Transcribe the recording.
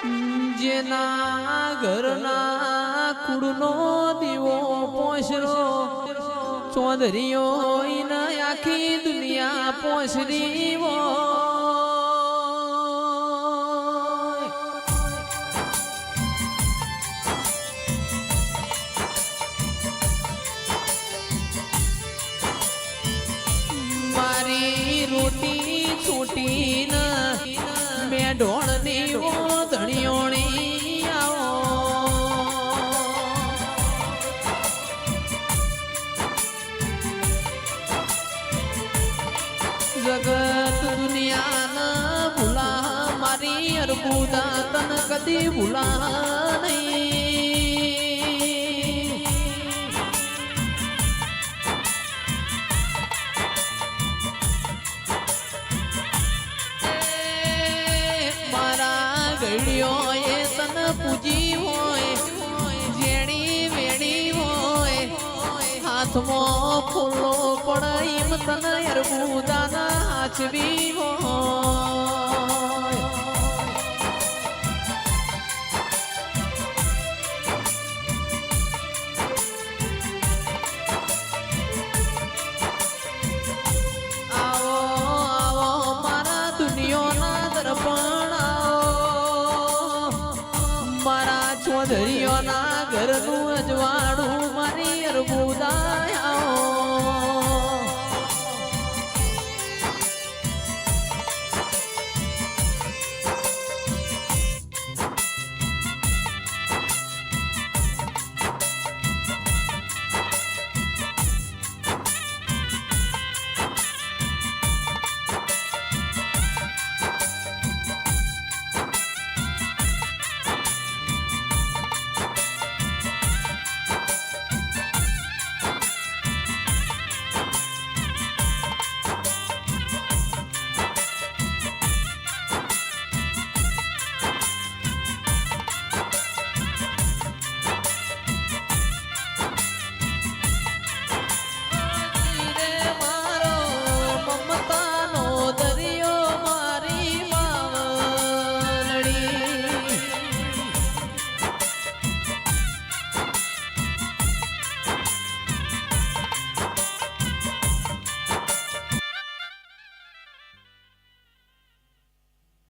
જેના ઘરના કુડનો દીવો પોસરો ચોધરીઓ આખી દુનિયા હોય મારી રોટી છૂટી ન મેં ઢોળની જગત દુનિયા ભૂલા, મારી અરબુદા તન કદી ભૂલા નહીં. મારા ગળ્યો એ તન પૂજી હોય, જેણી વેણી હોય, હાથમાં ફૂલો પડાઈમ તન અરબુદાના હાચવી હોય આવો આવો મારા દુનિયાના દર્પણ આવો મારા ચોધરીઓના